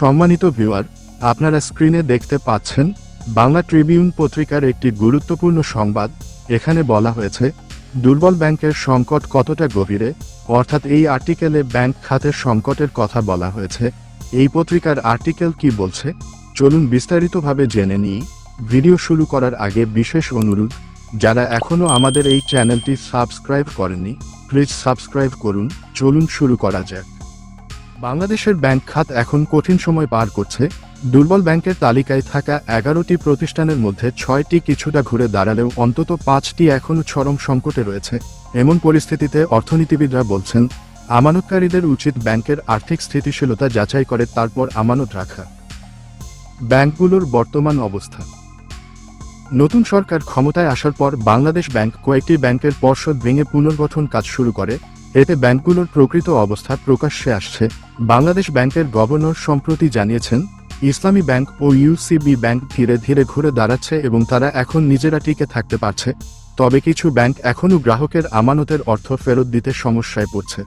সম্মানিত ভিউয়ার, আপনারা স্ক্রিনে দেখতে পাচ্ছেন বাংলা ট্রিবিউন পত্রিকার একটি গুরুত্বপূর্ণ সংবাদ। এখানে বলা হয়েছে, দুর্বল ব্যাংকের সংকট কতটা গভীরে? অর্থাৎ এই আর্টিকেলে ব্যাংক খাতের সংকটের কথা বলা হয়েছে। এই পত্রিকার আর্টিকেল কি বলছে? চলুন বিস্তারিতভাবে জেনে নিই। ভিডিও শুরু করার আগে বিশেষ অনুরোধ, যারা এখনও আমাদের এই চ্যানেলটি সাবস্ক্রাইব করেনি প্লিজ সাবস্ক্রাইব করুন। চলুন শুরু করা যাক। বাংলাদেশের ব্যাংক খাত এখন কঠিন সময় পার করছে। দুর্বল ব্যাংকের তালিকায় থাকা এগারোটি প্রতিষ্ঠানের মধ্যে ছয়টি কিছুটা ঘুরে দাঁড়ালেও অন্তত পাঁচটি এখনও চরম সংকটে রয়েছে। এমন পরিস্থিতিতে অর্থনীতিবিদরা বলছেন, আমানতকারীদের উচিত ব্যাংকের আর্থিক স্থিতিশীলতা যাচাই করে তারপর আমানত রাখা। ব্যাংকগুলোর বর্তমান অবস্থা। নতুন সরকার ক্ষমতায় আসার পর বাংলাদেশ ব্যাংক কয়েকটি ব্যাংকের পর্ষদ ভেঙে পুনর্গঠন কাজ শুরু করে। এতে ব্যাংকগুলোর প্রকৃত অবস্থা প্রকাশ্যে আসছে। বাংলাদেশ ব্যাংকের গভর্নর সম্প্রতি জানিয়েছেন, ইসলামী ব্যাংক ও ইউসিবি ব্যাংক ধীরে ধীরে ঘুরে দাঁড়াচ্ছে এবং তারা এখন নিজেরা টিকে থাকতে পারছে। তবে কিছু ব্যাংক এখনও গ্রাহকের আমানতের অর্থ ফেরত দিতে সমস্যায় পড়ছে।